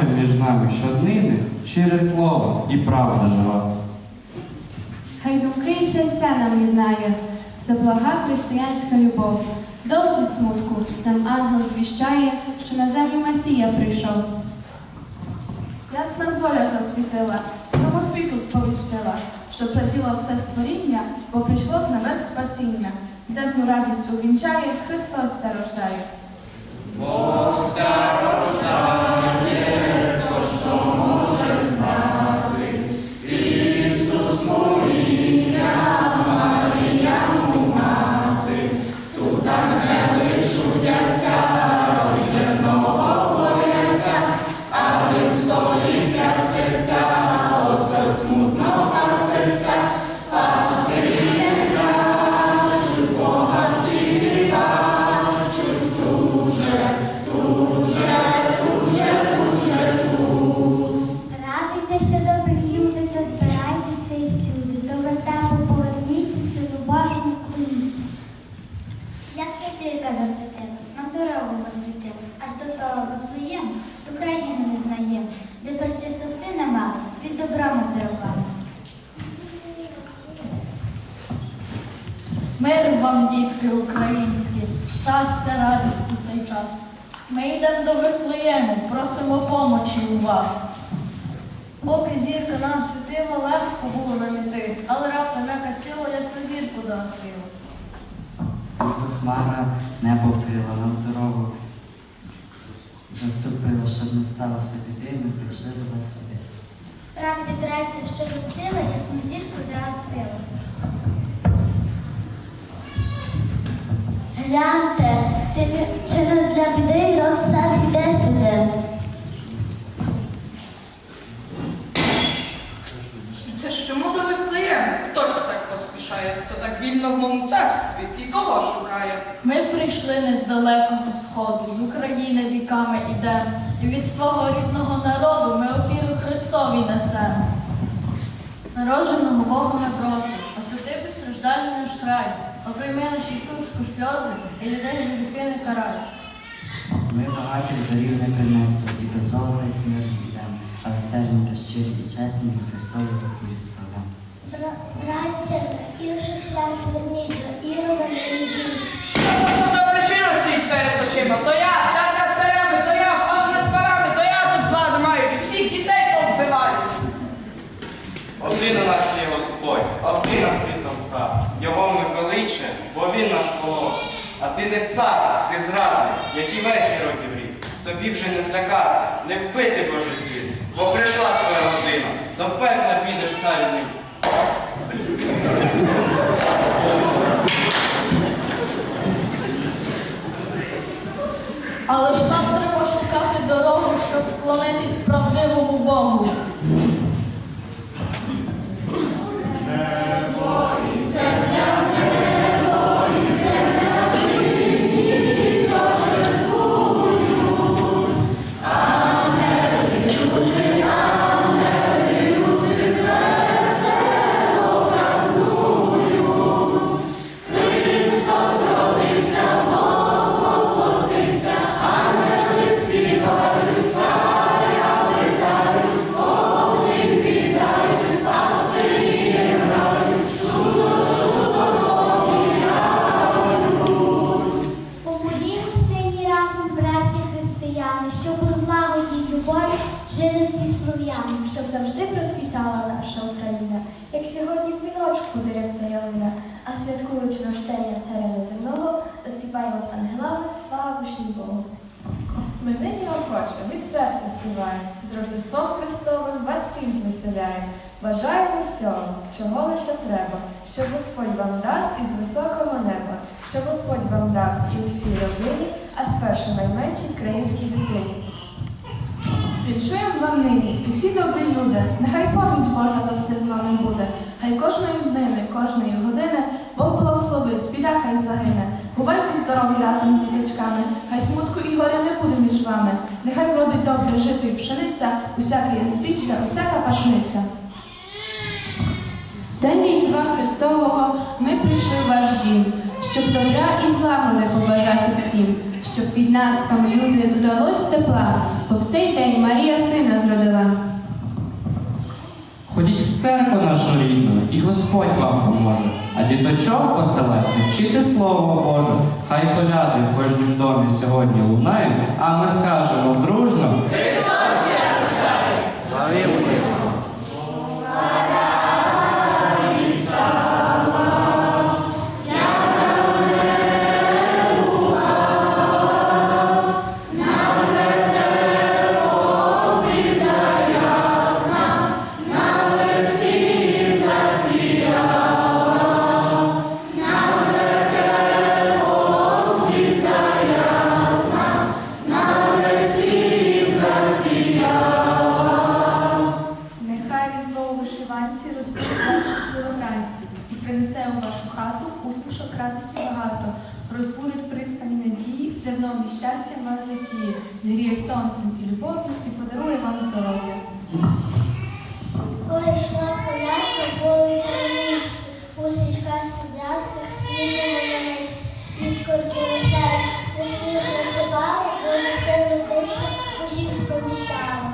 Панує між нами щоднини щире слово і правда жива. Хай думки і серця нам єднає, все блага християнська любов. Досить смутку, нам ангел звіщає, що на землю Месія прийшов. Ясна зоря засвітила, всього світу сповістила, що приділо все створіння, бо прийшло з небес спасіння. Земну радістю вінчає, Христос це рождає. Радуйтеся, світ добром обдарували. Мир вам, дітки українські, щастя, радість у цей час. Ми йдемо до Вифлеєму, просимо помочі у вас. Поки зірка нам світила, легко було нам іти, але раптом якась сила ясну зірку загасила. Хмара небо вкрила нам дорогу. Заступила, щоб не сталося біди, ми прийшли до вас сюди. Справді що за сила, ясну зірку загасила. Гляньте, ти чи не для біди і род сам іде сюди. Це ж чому до Вифлеєм? Хтось так поспішає, хто так вільно в моєму царстві, і кого шукає? Ми прийшли не з далекого сходу, з України віками ідемо, і від свого рідного народу ми офіру Христові несемо. Народженого Бога ми просимо, освятити страждальний наш край, оприйми наш Ісуску сльози і людей за гріхи не карай. Ми багатих дарів не принесли, і і смерті йдемо, але серденька щирі і чесні, Христові руки справляємо. Браття, інший шлях зверніть до Ірова не йдіть. За причину сидь перед очима, то я, цар над царями, то я, пан над парами, то я тут владу маю, і всіх дітей повбиваю. Один у нас є Господь, один на світом цар. Його ми величе, бо він наш волос. А ти не цар, ти зрадник, як і весь років рік. Тобі вже не злякати, не вбити божестві, бо прийшла твоя година. До пекла підеш царю мій. Але ж нам треба шукати дорогу, щоб вклонитись жили всі слов'яни, щоб завжди просвітала наша Україна, як сьогодні в віночку ялина, а святкуючи рождення царя неземного, оспіваємо з ангелами слава вишній Богу. Ми нині охоче від серця співаємо, з Рождеством Христовим вас всіх звеселяємо. Бажаємо всього, чого лише треба, щоб Господь вам дав із високого неба, щоб Господь вам дав і усій родині, а спершу найменшій українській дитині. Віншуємо вам нині, усі добрі люди, нехай пам'ять Божа завжди з вами буде. Хай кожної днини, кожної години Бог благословить, біда хай загине. Бувайте здорові разом з діточками, хай смутку і горя не буде між вами. Нехай вродить добре жито і пшениця, усяке є збіжжя, усяка пашниця. День Різдва Христового ми прийшли в ваш дім, щоб добра і злагоди побажати всім, щоб від нас вам люди додалось тепла, бо в цей день Марія сина зродила. Ходіть в церкву нашу рідну, і Господь вам поможе. А діточок посилайте, вчити Слово Боже. Хай коляди в кожнім домі сьогодні лунають, а ми скажемо дружно. Зерном і щастям вас засіє, зігріє сонцем і любов'ю і подарує вам здоров'я. Ой, йшла колядка вулиця міст, усічка сідрастих світом міст, іскорки летять, на сніг насипала, дуже сильно тиша, усіх сповіщала.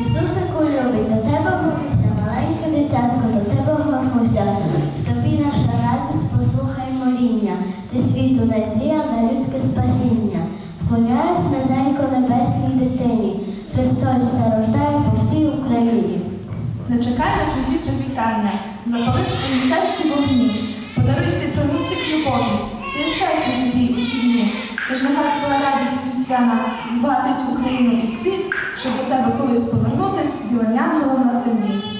Ісусику любий, до тебе молюся, маленьке дитятко, до тебе горнуся. В тобі наша радість, послухай моління, ти світу надія на людське спасіння. Вклоняюсь низенько небесній дитині. Христос зарождає по всій Україні. Не чекай на чужі привітання, запали в серці вогні, подаруй цей примуцік любові, чи серці собі у сім'ї. Тож нехай твоя радість різдвяна збагатить Україну і світ, щоб до тебе колись повернутись, білоняного на землі.